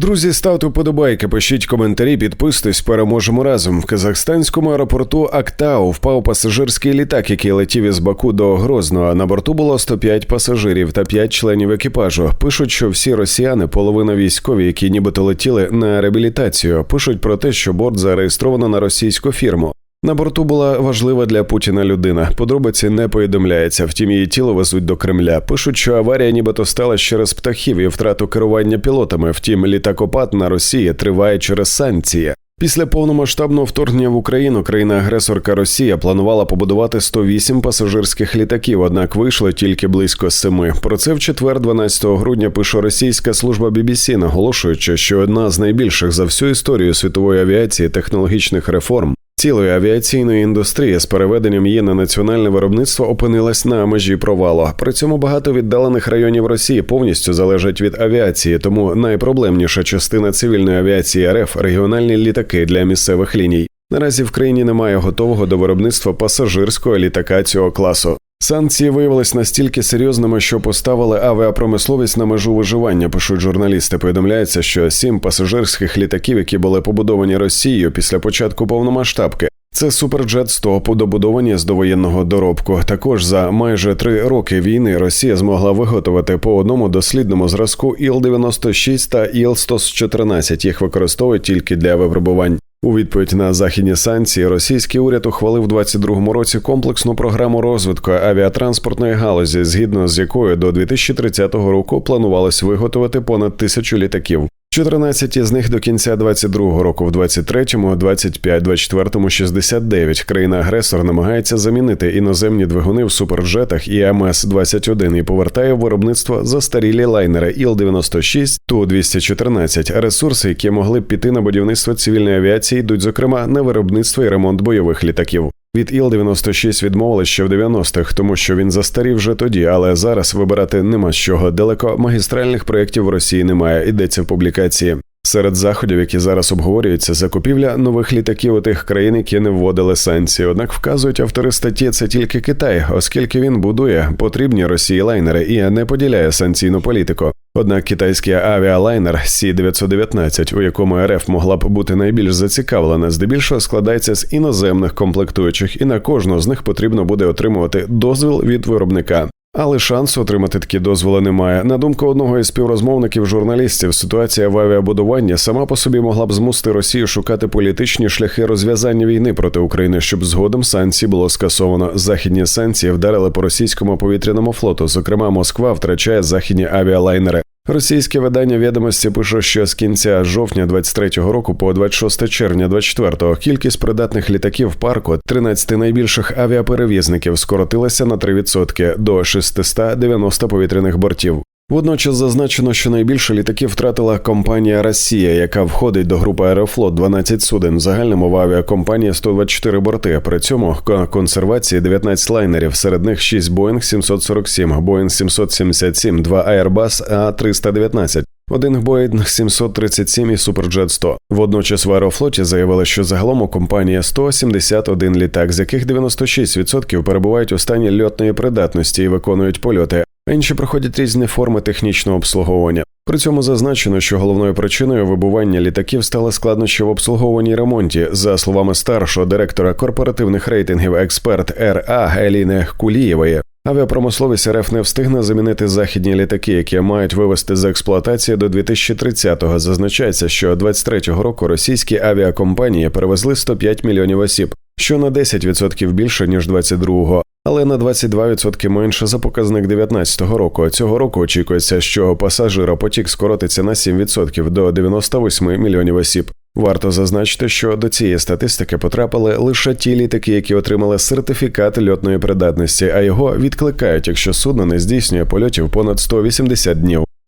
Друзі, ставте вподобайки, пишіть коментарі, підписуйтесь, переможемо разом. В казахстанському аеропорту Актау впав пасажирський літак, який летів із Баку до Грозного. На борту було 105 пасажирів та 5 членів екіпажу. Пишуть, що всі росіяни половина військові, які нібито летіли на реабілітацію. Пишуть про те, що борт зареєстровано на російську фірму. На борту була важлива для Путіна людина. Подробиці не повідомляється. Втім, її тіло везуть до Кремля. Пишуть, що аварія нібито сталася через птахів і втрату керування пілотами. Втім, літакопад на Росії триває через санкції. Після повномасштабного вторгнення в Україну країна-агресорка Росія планувала побудувати 108 пасажирських літаків, однак вийшло тільки близько семи. Про це в четвер, 12 грудня, пише російська служба BBC, наголошуючи, що одна з найбільших за всю історію світової авіації технологічних реформ цілої авіаційної індустрії з переведенням її на національне виробництво опинилась на межі провалу. При цьому багато віддалених районів Росії повністю залежать від авіації, тому найпроблемніша частина цивільної авіації РФ регіональні літаки для місцевих ліній. Наразі в країні немає готового до виробництва пасажирського літака цього класу. Санкції виявились настільки серйозними, що поставили авіапромисловість на межу виживання. Пишуть журналісти. Повідомляється, що сім пасажирських літаків, які були побудовані Росією після початку повномасштабки. Це суперджет 100 добудовані з довоєнного доробку. Також за майже три роки війни Росія змогла виготовити по одному дослідному зразку Іл-96 та Іл-114. Їх використовують тільки для випробувань. У відповідь на західні санкції російський уряд ухвалив у 2022 році комплексну програму розвитку авіатранспортної галузі, згідно з якою до 2030 року планувалось виготовити понад тисячу літаків. 14 з них до кінця 22-го року, в 23-му – 25, 24-му – 69. Країна-агресор намагається замінити іноземні двигуни в суперджетах і МС-21 і повертає в виробництво застарілі лайнери Іл-96, Ту-214. Ресурси, які могли б піти на будівництво цивільної авіації, йдуть зокрема на виробництво і ремонт бойових літаків. Від Іл-96 відмовили ще в 90-х, тому що він застарів вже тоді, але зараз вибирати нема з чого. Далеко магістральних проєктів в Росії немає. Йдеться в публікації. Серед заходів, які зараз обговорюються, закупівля нових літаків у тих країн, які не вводили санкції. Однак вказують автори статті, це тільки Китай, оскільки він будує потрібні Росії лайнери і не поділяє санкційну політику. Однак китайський авіалайнер Сі 919 у якому РФ могла б бути найбільш зацікавлена, здебільшого складається з іноземних комплектуючих, і на кожного з них потрібно буде отримувати дозвіл від виробника. Але шансу отримати такі дозволи немає. На думку одного із співрозмовників журналістів, ситуація в авіабудуванні сама по собі могла б змусити Росію шукати політичні шляхи розв'язання війни проти України, щоб згодом санкції було скасовано. Західні санкції вдарили по російському повітряному флоту. Зокрема, Москва втрачає західні авіалайнери. Російське видання відомості пише, що з кінця жовтня 23-го року по 26 червня 24-го кількість придатних літаків парку 13 найбільших авіаперевізників скоротилася на 3% до 690 повітряних бортів. Водночас зазначено, що найбільше літаків втратила компанія Росія, яка входить до групи Аерофлот 12 суден. В загальному в авіакомпанії 124 борти. При цьому консервації 19 лайнерів. Серед них 6 Boeing 747, Boeing 777, 2 Airbus A319, один Boeing 737 і Superjet 100. Водночас в аерофлоті заявили, що загалом у компанії 171 літак, з яких 96% перебувають у стані льотної придатності і виконують польоти. Інші проходять різні форми технічного обслуговування. При цьому зазначено, що головною причиною вибування літаків стали складнощі в обслуговуванні ремонті. За словами старшого директора корпоративних рейтингів експерт РА Еліни Кулієвої. Авіапромисловість РФ не встигне замінити західні літаки, які мають вивести з експлуатації до 2030-го. Зазначається, що 23-го року російські авіакомпанії перевезли 105 мільйонів осіб, що на 10% більше ніж 22-го але на 22% менше за показник 2019 року. Цього року очікується, що пасажиропотік скоротиться на 7% до 98 мільйонів осіб. Варто зазначити, що до цієї статистики потрапили лише ті літаки, які отримали сертифікат льотної придатності, а його відкликають, якщо судно не здійснює польотів понад 180 днів.